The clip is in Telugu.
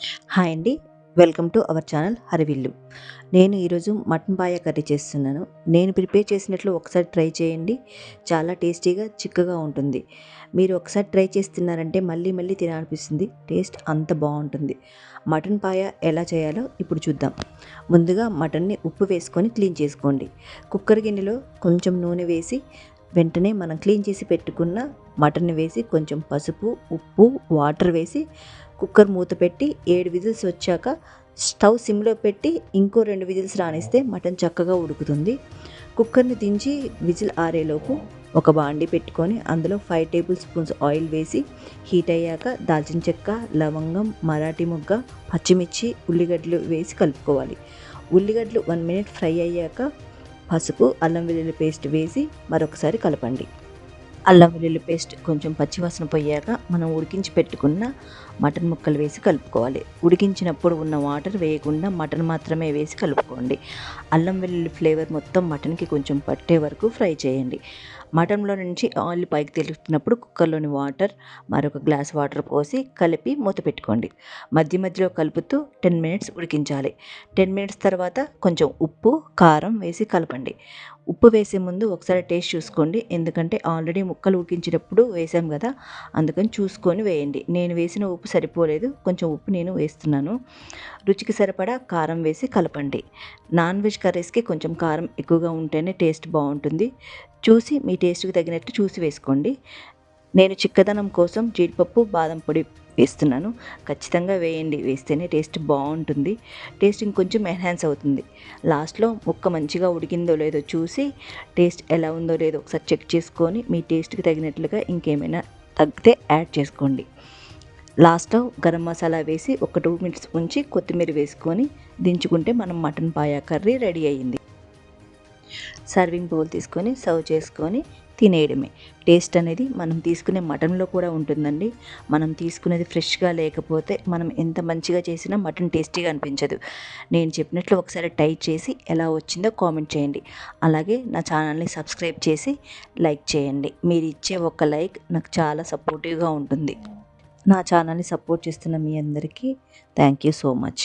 హాయ్ అండి. వెల్కమ్ టు అవర్ ఛానల్ హరివిల్లు. నేను ఈరోజు మటన్ పాయ కర్రీ చేస్తున్నాను. నేను ప్రిపేర్ చేసినట్లు ఒకసారి ట్రై చేయండి. చాలా టేస్టీగా చిక్కగా ఉంటుంది. మీరు ఒకసారి ట్రై చేస్తున్నారంటే మళ్ళీ మళ్ళీ తినాలనిపిస్తుంది. టేస్ట్ అంత బాగుంటుంది. మటన్ పాయ ఎలా చేయాలో ఇప్పుడు చూద్దాం. ముందుగా మటన్ని ఉప్పు వేసుకొని క్లీన్ చేసుకోండి. కుక్కర్ గిన్నెలో కొంచెం నూనె వేసి వెంటనే మనం క్లీన్ చేసి పెట్టుకున్న మటన్ వేసి కొంచెం పసుపు ఉప్పు వాటర్ వేసి కుక్కర్ మూత పెట్టి ఏడు విజిల్స్ వచ్చాక స్టవ్ సిమ్లో పెట్టి ఇంకో రెండు విజిల్స్ రానిస్తే మటన్ చక్కగా ఉడుకుతుంది. కుక్కర్ని దించి విజిల్ ఆరేలోపు ఒక బాండి పెట్టుకొని అందులో ఫైవ్ టేబుల్ స్పూన్స్ ఆయిల్ వేసి హీట్ అయ్యాక దాల్చిన చెక్క లవంగం మరాఠీ మొగ్గ పచ్చిమిర్చి ఉల్లిగడ్డలు వేసి కలుపుకోవాలి. ఉల్లిగడ్డలు వన్ మినిట్ ఫ్రై అయ్యాక పసుపు అల్లం వెల్లుల్లి పేస్ట్ వేసి మరొకసారి కలపండి. అల్లం వెల్లుల్లి పేస్ట్ కొంచెం పచ్చివాసన పోయాక మనం ఉడికించి పెట్టుకున్న మటన్ ముక్కలు వేసి కలుపుకోవాలి. ఉడికించినప్పుడు ఉన్న వాటర్ వేయకుండా మటన్ మాత్రమే వేసి కలుపుకోండి. అల్లం వెల్లుల్లి ఫ్లేవర్ మొత్తం మటన్కి కొంచెం పట్టే వరకు ఫ్రై చేయండి. మటన్లో నుంచి ఆయిల్ పైకి తెలుస్తున్నప్పుడు కుక్కర్లోని వాటర్ మరొక గ్లాస్ వాటర్ పోసి కలిపి మూత పెట్టుకోండి. మధ్య మధ్యలో కలుపుతూ టెన్ మినిట్స్ ఉడికించాలి. టెన్ మినిట్స్ తర్వాత కొంచెం ఉప్పు కారం వేసి కలపండి. ఉప్పు వేసే ముందు ఒకసారి టేస్ట్ చూసుకోండి. ఎందుకంటే ఆల్రెడీ ముక్కలు ఉడికించేటప్పుడు వేసాం కదా అందుకని చూసుకొని వేయండి. నేను వేసిన ఉప్పు సరిపోలేదు. కొంచెం ఉప్పు నేను వేస్తున్నాను. రుచికి సరిపడా కారం వేసి కలపండి. నాన్ వెజ్ కర్రీస్కి కొంచెం కారం ఎక్కువగా ఉంటేనే టేస్ట్ బాగుంటుంది. చూసి మీ టేస్ట్కి తగినట్టు చూసి వేసుకోండి. నేను చిక్కదనం కోసం జీడిపప్పు బాదం పొడి వేస్తున్నాను. ఖచ్చితంగా వేయండి. వేస్తేనే టేస్ట్ బాగుంటుంది. టేస్ట్ ఇంకొంచెం ఎన్హాన్స్ అవుతుంది. లాస్ట్లో ముక్క మంచిగా ఉడికిందో లేదో చూసి టేస్ట్ ఎలా ఉందో లేదో ఒకసారి చెక్ చేసుకొని మీ టేస్ట్కి తగినట్లుగా ఇంకేమైనా తగ్గితే యాడ్ చేసుకోండి. లాస్ట్లో గరం మసాలా వేసి ఒక టూ మినిట్స్ ఉంచి కొత్తిమీర వేసుకొని దించుకుంటే మనం మటన్ పాయా కర్రీ రెడీ అయ్యింది. సర్వింగ్ బౌల్ తీసుకొని సర్వ్ చేసుకొని తినేయడమే. టేస్ట్ అనేది మనం తీసుకునే మటన్లో కూడా ఉంటుందండి. మనం తీసుకునేది ఫ్రెష్గా లేకపోతే మనం ఎంత మంచిగా చేసినా మటన్ టేస్టీగా అనిపించదు. నేను చెప్పినట్లు ఒకసారి ట్రై చేసి ఎలా వచ్చిందో కామెంట్ చేయండి. అలాగే నా ఛానల్ని సబ్స్క్రైబ్ చేసి లైక్ చేయండి. మీరు ఇచ్చే ఒక లైక్ నాకు చాలా సపోర్టివ్గా ఉంటుంది. నా ఛానల్ని సపోర్ట్ చేస్తున్న మీ అందరికీ థ్యాంక్ యూ సో మచ్.